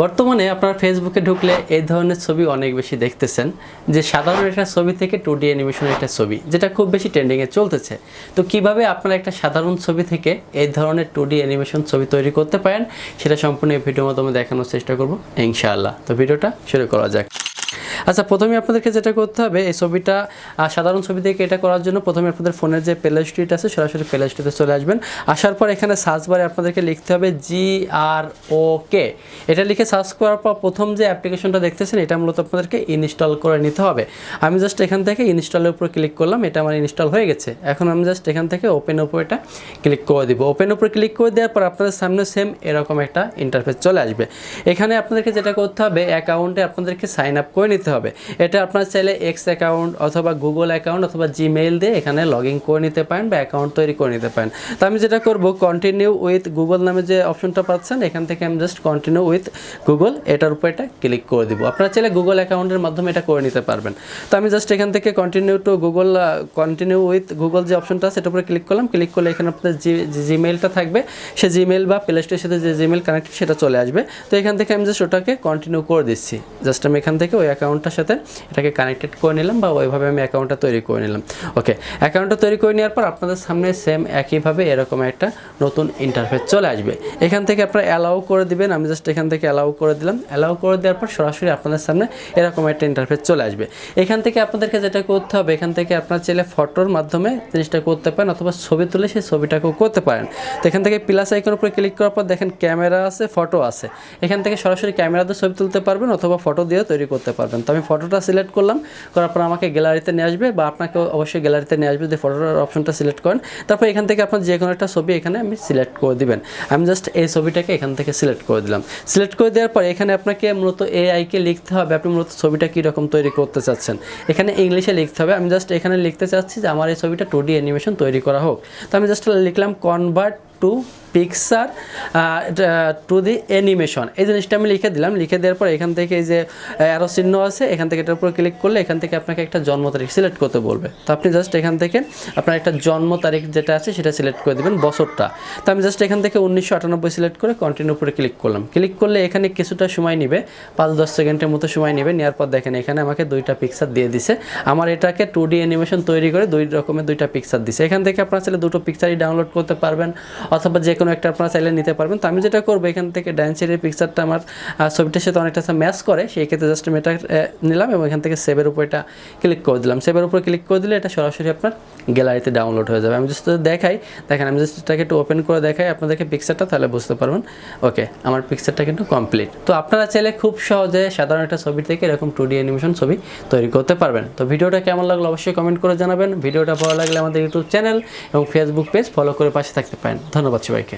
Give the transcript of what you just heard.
বর্তমানে আপনার ফেসবুকে ঢুকলে এই ধরনের ছবি অনেক বেশি দেখতেছেন, যে সাধারণ একটা ছবি থেকে টু ডি অ্যানিমেশনের একটা ছবি, যেটা খুব বেশি ট্রেন্ডিংয়ে চলতেছে। তো কীভাবে আপনারা একটা সাধারণ ছবি থেকে এই ধরনের টু ডি অ্যানিমেশন ছবি তৈরি করতে পারেন, সেটা সম্পূর্ণ এই ভিডিওর মাধ্যমে দেখানোর চেষ্টা করব, ইনশাআল্লাহ। তো ভিডিওটা শুরু করা যাক। আচ্ছা প্রথমে আপনাদেরকে যেটা করতে হবে, এই ছবিটা সাধারণ ছবি থেকে এটা করার জন্য প্রথমে আপনাদের ফোনের যে প্লে স্ট্রিট আছে, সরাসরি প্লে স্ট্রিটে চলে আসবেন। আসার পর এখানে সার্চ বারে আপনাদেরকে লিখতে হবে জি আর ও কে এটা লিখে সার্চ করার পর প্রথম যে অ্যাপ্লিকেশনটা দেখতেছেন, এটা মূলত আপনাদেরকে ইনস্টল করে নিতে হবে। আমি জাস্ট এখান থেকে ইনস্টলের উপর ক্লিক করলাম, এটা আমার ইনস্টল হয়ে গেছে। এখন আমি জাস্ট এখান থেকে ওপেন উপর এটা ক্লিক করে দিব। ওপেন উপর ক্লিক করে দেওয়ার পর আপনাদের সামনে সেম এরকম একটা ইন্টারফেস চলে আসবে। এখানে আপনাদেরকে যেটা করতে হবে অ্যাকাউন্টে আপনাদেরকে সাইন আপ করে নিতে হবে। এটা আপনার চাইলে এক্স অ্যাকাউন্ট অথবা গুগল অ্যাকাউন্ট অথবা জিমেইল দিয়ে এখানে লগ ইন করে নিতে পারেন বা অ্যাকাউন্ট তৈরি করে নিতে পারেন। তো আমি যেটা করব কন্টিনিউ উইথ গুগল নামে যে অপশনটা পাচ্ছেন, এখান থেকে আমি জাস্ট কন্টিনিউ উইথ গুগল এটার উপর এটা ক্লিক করে দিব। আপনারা চাইলে গুগল অ্যাকাউন্টের মাধ্যমে এটা করে নিতে পারবেন। তো আমি জাস্ট এখান থেকে continue to Google continue with Google যে অপশনটা সেটার উপরে ক্লিক করলাম। ক্লিক করলে এখানে আপনার যে জিমেইলটা থাকবে, সে জিমেইল বা প্লে স্টোরের সাথে যে জিমেইল কানেক্টেড সেটা চলে আসবে। তো এখান থেকে আমি জাস্ট ওটাকে কন্টিনিউ করে দিচ্ছি। জাস্ট আমি এখান থেকে ওই অ্যাকাউন্টটার সাথে এটাকে কানেক্টেড করে নিলাম বা ওইভাবে আমি অ্যাকাউন্টটা তৈরি করে নিলাম। ওকে অ্যাকাউন্টটা তৈরি করে নেওয়ার পর আপনাদের সামনে সেম একইভাবে এরকম একটা নতুন ইন্টারফেস চলে আসবে। এখান থেকে আপনারা অ্যালাউ করে দিবেন, আমি জাস্ট এখান থেকে অ্যালাউ করে দিলাম। অ্যালাউ করে দেওয়ার পর সরাসরি আপনাদের সামনে এরকম একটা ইন্টারফেস চলে আসবে। এখান থেকে আপনাদেরকে যেটা করতে হবে, এখান থেকে আপনার ছেলে ফটোর মাধ্যমে জিনিসটা করতে পারেন অথবা ছবি তুলে সেই ছবিটাকেও করতে পারেন। তো এখান থেকে প্লাস আইকনের উপরে ক্লিক করার পর দেখেন ক্যামেরা আছে ফটো আছে। এখান থেকে সরাসরি ক্যামেরা দিয়ে ছবি তুলতে পারবেন অথবা ফটো দিয়ে তৈরি করতে পারবেন। আমি ফটোটা সিলেক্ট করলাম, করার পর আমাকে গ্যালারিতে নিয়ে আসবে বা আপনাকে অবশ্যই গ্যালারিতে নিয়ে আসবে, যদি ফটোটার অপশনটা সিলেক্ট করেন। তারপর এখান থেকে আপনার যে কোনো একটা ছবি এখানে আমি সিলেক্ট করে দিবেন। আমি জাস্ট এই ছবিটাকে এখান থেকে সিলেক্ট করে দিলাম। সিলেক্ট করে দেওয়ার পর এখানে আপনাকে মূলত এআইকে লিখতে হবে। আপনি মূলত ছবিটা কীরকম তৈরি করতে চাচ্ছেন? এখানে ইংলিশে লিখতে হবে। আমি জাস্ট এখানে লিখতে চাচ্ছি যে আমার এই ছবিটা টু ডি অ্যানিমেশন তৈরি করা হোক। তো আমি জাস্ট লিখলাম convert to picture to the animation এই জিনিসটা আমি লিখে দিলাম। লিখে দেওয়ার পর এখান থেকে এই যে অ্যারো চিহ্ন আছে, এখান থেকে এটার উপর ক্লিক করলে এখান থেকে আপনাকে একটা জন্ম তারিখ সিলেক্ট করতে বলবে। তো আপনি জাস্ট এখান থেকে আপনার একটা জন্ম তারিখ যেটা আছে, সেটা সিলেক্ট করে দেবেন বছরটা। তো আমি জাস্ট এখান থেকে উনিশশো আটানব্বই সিলেক্ট করে কন্টিনিউ উপরে ক্লিক করলাম। ক্লিক করলে এখানে কিছুটা সময় নেবে। পাঁচ দশ সেকেন্ডের মতো সময় নেবে। নেওয়ার পর দেখেন এখানে আমাকে দুইটা পিকচার দিয়ে দিছে। আমার এটাকে টু ডি অ্যানিমেশন তৈরি করে দুই রকমের দুইটা পিকচার দিছে। এখান থেকে আপনার ছেলে দুটো পিকচারই ডাউনলোড করতে পারবেন। অথবা যে কোনো একটা আপনারা চাইলে নিতে পারবেন। তো আমি যেটা করব, এখান থেকে ড্যান্সের পিকচারটা আমার ছবিটার সাথে অনেকটা ম্যাচ করে, সেই ক্ষেত্রে জাস্ট আমি এটা নিলাম এবং এখান থেকে সেভের উপর এটা ক্লিক করে দিলাম। সেভের উপর ক্লিক করে দিলে এটা সরাসরি আপনার গ্যালারিতে ডাউনলোড হয়ে যাবে। আমি জাস্ট দেখাই, দেখেন আমি জাস্ট এটাকে একটু ওপেন করে দেখাই, আপনাদেরকে পিকচারটা তাহলে বুঝতে পারবেন। ওকে আমার পিকচারটা কিন্তু কমপ্লিট তো আপনারা চাইলে খুব সহজে সাধারণ একটা ছবি থেকে এরকম টু ডি অ্যানিমেশন ছবি তৈরি করতে পারবেন। তো ভিডিওটা কেমন লাগল অবশ্যই কমেন্ট করে জানাবেন। ভিডিওটা ভালো লাগলে আমাদের ইউটিউব চ্যানেল এবং ফেসবুক পেজ ফলো করে পাশে থাকতে পারেন। ধন্যবাদ সবাইকে।